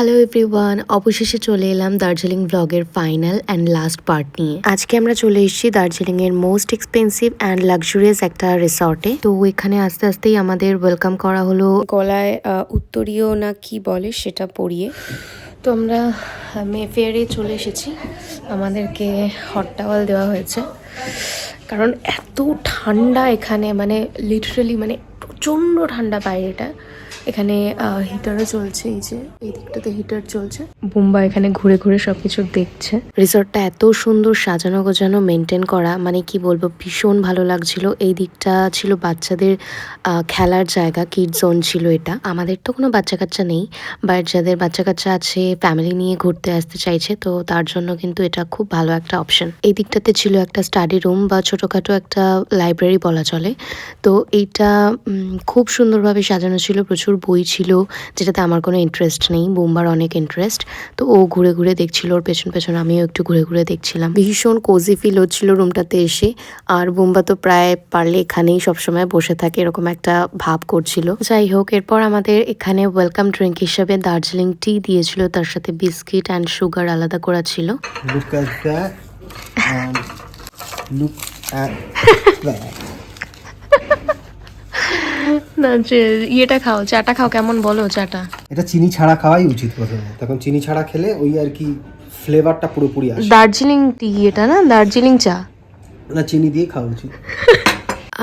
Hello everyone অবশেষে চলে এলাম দার্জিলিং ব্লগের ফাইনাল অ্যান্ড লাস্ট পার্ট নিয়ে। আজকে আমরা চলে এসেছি দার্জিলিং এর মোস্ট এক্সপেন্সিভ অ্যান্ড লাক্সুরিয়াস একটা রিসর্টে তো এখানে আস্তে আস্তেই আমাদের ওয়েলকাম করা হলো। গলায় উত্তরীয় না কি বলে সেটা পরিয়ে। তো আমরা মেফেয়ারে চলে এসেছি। আমাদেরকে হট টাওয়াল দেওয়া হয়েছে। কারণ এত ঠান্ডা এখানে মানে লিটারালি মানে প্রচণ্ড ঠান্ডা বাইরেটা এখানে হিটারও চলছে, এই যে, এই দিকটাতে হিটার চলছে। বুম্বা এখানে ঘুরে ঘুরে সবকিছু দেখছে। রিসর্টটা এত সুন্দর সাজানো গোছানো মেনটেন করা মানে কি বলব, ভীষণ ভালো লাগছিল। এই দিকটা ছিল বাচ্চাদের খেলার জায়গা কিড জোন ছিল এটা। আমাদের তো কোনো বাচ্চা কাচ্চা নেই বাট যাদের বাচ্চা কাচ্চা আছে ফ্যামিলি নিয়ে ঘুরতে আসতে চাইছে, তো তার জন্য কিন্তু এটা খুব ভালো একটা অপশন এই দিকটাতে ছিল একটা স্টাডি রুম বা ছোটোখাটো একটা লাইব্রেরি বলা চলে। তো এইটা খুব সুন্দরভাবে সাজানো ছিল, প্রচুর বই ছিল, যেটাতে আমার কোনো ইন্টারেস্ট নেই, বোম্বার অনেক ইন্টারেস্ট তো ও ঘুরে ঘুরে দেখছিল, ওর পেছন পেছন আমিও একটু ঘুরে ঘুরে দেখছিলাম। ভীষণ কোজি ফিল হচ্ছিল রুমটাতে এসে। আর বোম্বা তো প্রায় পারলে এখানেই সবসময় বসে থাকে, এরকম একটা ভাব করছিল। যাই হোক, এরপর আমাদের এখানে ওয়েলকাম ড্রিঙ্ক হিসেবে দার্জিলিং টি দিয়েছিল, তার সাথে বিস্কিট অ্যান্ড সুগার আলাদা করা ছিল। না যে ইয়েটা খাও চাটা খাও কেমন বলো চাটা? এটা চিনি ছাড়া খাওয়াই উচিত প্রথমে। তখন চিনি ছাড়া খেলে ওই আর কি ফ্লেভারটা পুরোপুরি আসে। দার্জিলিং টি এটা না? দার্জিলিং চা। না চিনি দিয়ে খাওয়া উচিত।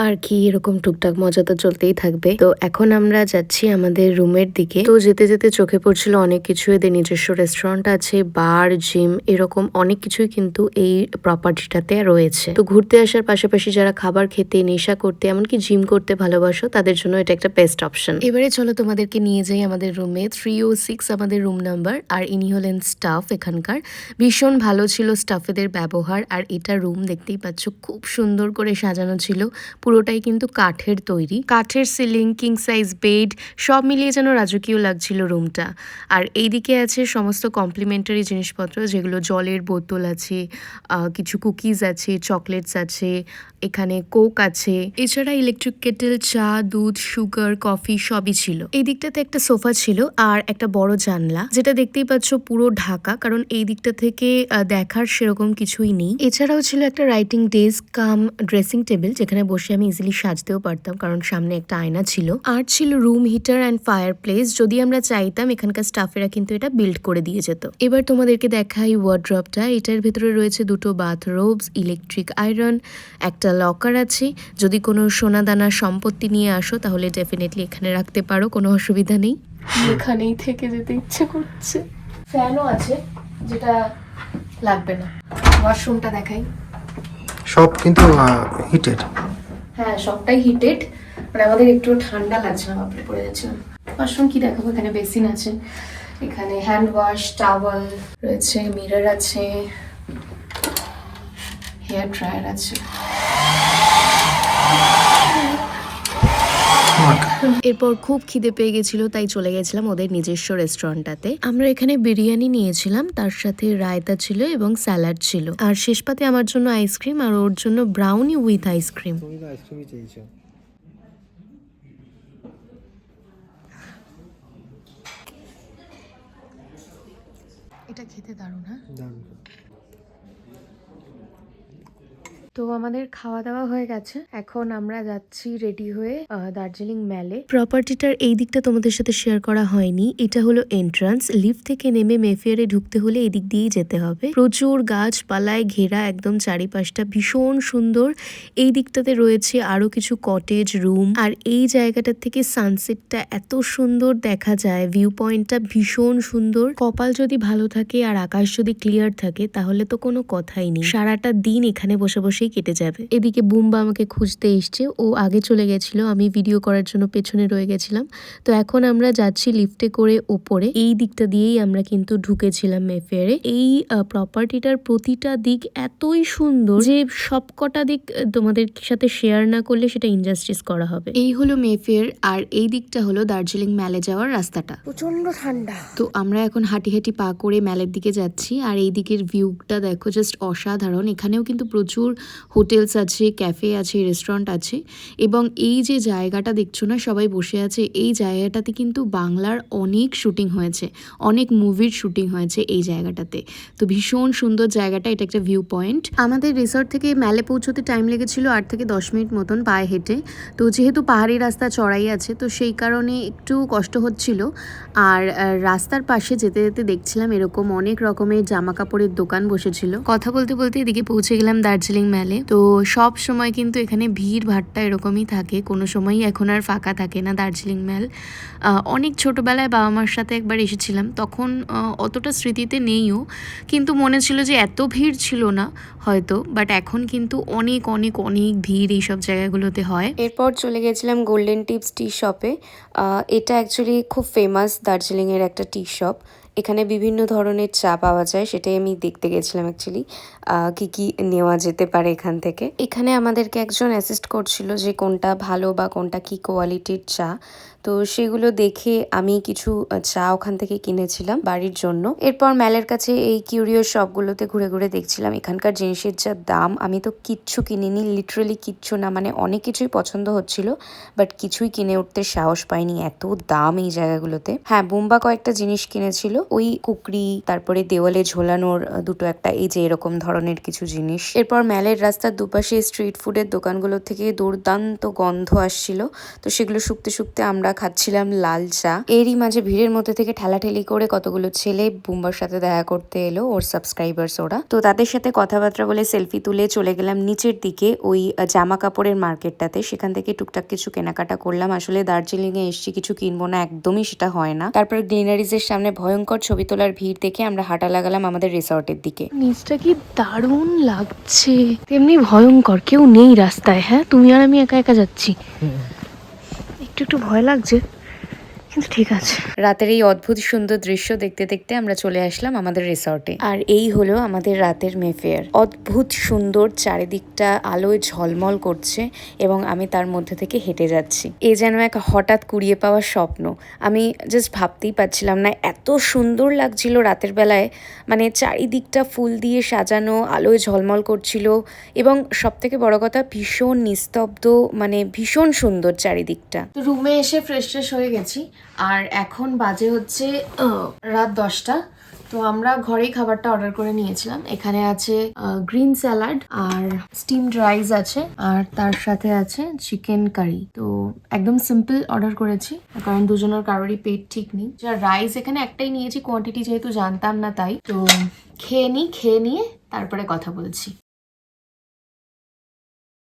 আর কি এরকম টুকটাক মজা তো চলতেই থাকবে। তো এখন আমরা যাচ্ছি আমাদের রুমের দিকে। তো যেতে যেতে চোখে পড়ছিল অনেক কিছু। এদের নিজস্ব রেস্টুরেন্ট আছে বার জিম এরকম অনেক কিছুই কিন্তু এই প্রপার্টিটাতে রয়েছে। তো ঘুরতে আসার পাশাপাশি যারা খাবার খেতে, নেশা করতে, এমনকি জিম করতে ভালোবাসো, তাদের জন্য এটা একটা বেস্ট অপশন এবারে চলো তোমাদেরকে নিয়ে যাই আমাদের রুমে থ্রি ও সিক্স আমাদের রুম নাম্বার আর ইনি হলেন স্টাফ এখানকার। ভীষণ ভালো ছিল স্টাফেদের ব্যবহার। আর এটা রুম দেখতেই পাচ্ছ, খুব সুন্দর করে সাজানো ছিল। পুরোটাই কিন্তু কাঠের তৈরি। কাঠের সিলিং কিং সাইজ বেড সব মিলিয়ে যেন রাজকীয় লাগছিল রুমটা আর এইদিকে আছে সমস্ত কমপ্লিমেন্টারি জিনিসপত্র, যেগুলো জলের বোতল আছে কিছু কুকিজ আছে চকলেটস আছে, এখানে কোক আছে। এছাড়া ইলেকট্রিক কেটেল চা, দুধ সুগার কফি সবই ছিল। এই দিকটাতে একটা সোফা ছিল আর একটা বড় জানলা, যেটা দেখতেই পাচ্ছ পুরো ঢাকা, কারণ এই দিকটা থেকে দেখার সেরকম কিছুই নেই। এছাড়াও ছিল একটা writing desk cum dressing table যেখানে বসে আমি ইজিলি সাজতেও পারতাম কারণ সামনে একটা আয়না ছিল। আর ছিল room heater and fireplace যদি আমরা চাইতাম এখানকার স্টাফেরা কিন্তু এটা বিল্ড করে দিয়ে যেত। এবার তোমাদেরকে দেখাই ওয়ার্ড্রপটা এটার ভেতরে রয়েছে দুটো বাথরোবস ইলেকট্রিক আয়রন একটা লকার আছে। যদি কোনো সোনাদানা সম্পত্তি নিয়ে আসো তাহলে ডেফিনেটলি এখানে রাখতে পারো কোনো অসুবিধা নেই। এখানেই থেকে যেতে ইচ্ছে করছে। ফ্যানও আছে যেটা লাগবে না। ওয়াশরুমটা দেখাই। সব কিন্তু হিটেড হ্যাঁ সবটাই হিটেড মানে আমাদের একটু ঠান্ডা লাগছে না, বাপরে, পড়ে যাচ্ছে ওয়াশরুম কি দেখাবো? এখানে বেসিন আছে। এখানে হ্যান্ড ওয়াশ টাওয়াল রয়েছে মিরর আছে হেয়ার ড্রায়ার আছে। এরপর খুব খিদে পেয়ে গেছিল তাই চলে গেছিলাম ওদের নিজস্ব রেস্টুরেন্টটাতে। আমরা এখানে বিরিয়ানি নিয়েছিলাম তার সাথে রায়তা ছিল এবং স্যালাড ছিল। আর শেষ পাতে আমার জন্য আইসক্রিম আর ওর জন্য ব্রাউনি উইথ আইসক্রিম। আইসক্রিমই চেয়েছো। এটা খেতে দারুণ হ্যাঁ? দারুণ তো আমাদের খাওয়া দাওয়া হয়ে গেছে। এখন আমরা যাচ্ছি রেডি হয়ে দার্জিলিং ম্যালে প্রপার্টিটার এই দিকটা তোমাদের সাথে শেয়ার করা হয়নি। এটা হলো এন্ট্রান্স লিফট থেকে নেমে মেফিয়ারে ঢুকতে হলে এই দিক দিয়েই যেতে হবে। প্রচুর গাছপালায় ঘেরা একদম চারিপাশটা ভীষণ সুন্দর। এই দিকটাতে রয়েছে আরও কিছু কটেজ রুম আর এই জায়গাটা থেকে সানসেটটা এত সুন্দর দেখা যায়। ভিউ পয়েন্টটা ভীষণ সুন্দর। কপাল যদি ভালো থাকে আর আকাশ যদি ক্লিয়ার থাকে, তাহলে তো কোনো কথাই নেই। সারাটা দিন এখানে বসে বসে বসেই কেটে যাবে। এদিকে বুম্বা আমাকে খুঁজতে এসছে। ও আগে চলে গেছিল। আমি ভিডিও করার জন্য পেছনে রয়ে গেছিলাম। তো এখন আমরা যাচ্ছি লিফটে করে ওপরে। এই দিকটা দিয়েই আমরা কিন্তু ঢুকেছিলাম মেফেয়ারে এই প্রপার্টিটার প্রতিটা দিক এতই সুন্দর যে সবকটা দিক তোমাদের সাথে শেয়ার না করলে সেটা ইনজাস্টিস করা হবে। এই হলো মেফেয়ার আর এই দিকটা হলো দার্জিলিং ম্যালে যাওয়ার রাস্তাটা। প্রচণ্ড ঠান্ডা। তো আমরা এখন হাঁটি হাঁটি পা করে ম্যালের দিকে যাচ্ছি। আর এই দিকের ভিউটা দেখো জাস্ট অসাধারণ। এখানেও কিন্তু প্রচুর হোটেলস আছে, ক্যাফে আছে, রেস্টুরেন্ট আছে এবং এই যে জায়গাটা দেখছ না, সবাই বসে আছে, এই জায়গাটাতে কিন্তু বাংলার অনেক শুটিং হয়েছে, অনেক মুভির শুটিং হয়েছে এই জায়গাটাতে। তো ভীষণ সুন্দর জায়গাটা, এটা একটা ভিউ পয়েন্ট। আমাদের রিসর্ট থেকে ম্যালে পৌঁছতে টাইম লেগেছিল আট থেকে দশ মিনিট মতন পায়ে হেঁটে। তো যেহেতু পাহাড়ি রাস্তা চড়াই আছে, তো সেই কারণে একটু কষ্ট হচ্ছিল। আর রাস্তার পাশে যেতে যেতে দেখছিলাম এরকম অনেক রকমের জামা কাপড়ের দোকান বসেছিল। কথা বলতে বলতে এদিকে পৌঁছে গেলাম দার্জিলিং ম্যালে তো সব সময় কিন্তু এখানে ভিড় ভাট্টা এরকমই থাকে। কোনো সময়ই এখন আর ফাঁকা থাকে না দার্জিলিং আহ, অনেক ছোটোবেলায় বাবা মার সাথে একবার এসেছিলাম। তখন অতটা স্মৃতিতে নেইও। কিন্তু মনে ছিল যে এত ভিড় ছিল না হয়তো। বাট এখন কিন্তু অনেক অনেক অনেক ভিড় এইসব জায়গাগুলোতে হয়। এরপর চলে গেছিলাম গোল্ডেন টিপস টি শপে এটা অ্যাকচুয়ালি খুব ফেমাস দার্জিলিংয়ের একটা টি শপ এখানে বিভিন্ন ধরনের চা পাওয়া যায়, সেটাই আমি দেখতে গেছিলাম অ্যাকচুয়ালি কি কি নেওয়া যেতে পারে এখান থেকে। এখানে আমাদেরকে একজন অ্যাসিস্ট করছিল যে কোনটা ভালো বা কোনটা কি কোয়ালিটির চা। তো সেগুলো দেখে আমি কিছু চা ওখান থেকে কিনেছিলাম বাড়ির জন্য। এরপর ম্যালের কাছে এই কিউরিও শপগুলোতে ঘুরে ঘুরে দেখছিলাম এখানকার জিনিসের যা দাম। আমি তো কিচ্ছু কিনিনি লিটারালি কিচ্ছু না মানে অনেক কিছুই পছন্দ হচ্ছিল বাট কিছুই কিনে উঠতে সাহস পাইনি এত দাম এই জায়গাগুলোতে। হ্যাঁ বুম্বা কয়েকটা জিনিস কিনেছিল। ওই কুকরি, তারপরে দেওয়ালে ঝোলানোর দুটো একটা, এই যে এরকম ধরনের কিছু জিনিস। এরপর ম্যালের রাস্তার দুপাশে স্ট্রিট ফুডের দোকানগুলো থেকে দুর্দান্ত গন্ধ আসছিল। তো সেগুলো শুকতে শুকতে আমরা খাচ্ছিলাম লাল চা। এরই মাঝে ভিড়ের মধ্যে থেকে ঠেলাঠেলি করে কতগুলো ছেলে বুম্বার সাথে দেখা করতে এলো ওর সাবস্ক্রাইবার্স ওরা। তো তাদের সাথে কথাবার্তা বলে সেলফি তুলে চলে গেলাম নিচের দিকে, ওই জামা কাপড়ের মার্কেটটাতে সেখান থেকে টুকটাক কিছু কেনাকাটা করলাম। আসলে দার্জিলিং এ এসছি, কিছু কিনবো না, একদমই সেটা হয় না। তারপর গ্লিনারিজের সামনে ভয়ঙ্কর ছবি তোলার ভিড় দেখে আমরা হাঁটা লাগালাম আমাদের রিসর্টের দিকে। নিচটা কি দারুণ লাগছে। তেমনি ভয়ঙ্কর কেউ নেই রাস্তায় হ্যাঁ? তুমি আর আমি একা একা যাচ্ছি। একটু একটু ভয় লাগছে। কিন্তু ঠিক আছে। রাতের এই অদ্ভুত সুন্দর দৃশ্য দেখতে দেখতে আমরা চলে আসলাম আমাদের রিসর্টে। আর এই হলো আমাদের রাতের মেফেয়ার। অদ্ভুত সুন্দর চারিদিকটা আলোয় ঝলমল করছে এবং আমি তার মধ্যে থেকে হেঁটে যাচ্ছি। এ যেন এক হঠাৎ কুড়িয়ে পাওয়া স্বপ্ন। আমি জাস্ট ভাবতেই পারছিলাম না এত সুন্দর লাগছিল রাতের বেলায়। মানে চারিদিকটা ফুল দিয়ে সাজানো আলোয় ঝলমল করছিল এবং সব থেকে বড় কথা ভীষণ নিস্তব্ধ মানে ভীষণ সুন্দর চারিদিকটা। রুমে এসে ফ্রেশ ফ্রেশ হয়ে গেছি। আর এখন বাজে হচ্ছে রাত দশটা। তো আমরা ঘরেই খাবারটা অর্ডার করে নিয়েছিলাম। এখানে আছে গ্রিন স্যালাড আর স্টিমড রাইস আছে আর তার সাথে আছে চিকেন কারি তো একদম সিম্পল অর্ডার করেছি, কারণ দুজনের কারোরই পেট ঠিক নেই। যা রাইস এখানে একটাই নিয়েছি কোয়ান্টিটি যেহেতু জানতাম না তাই। তো খেয়ে নিই খেয়ে নিয়ে তারপরে কথা বলছি।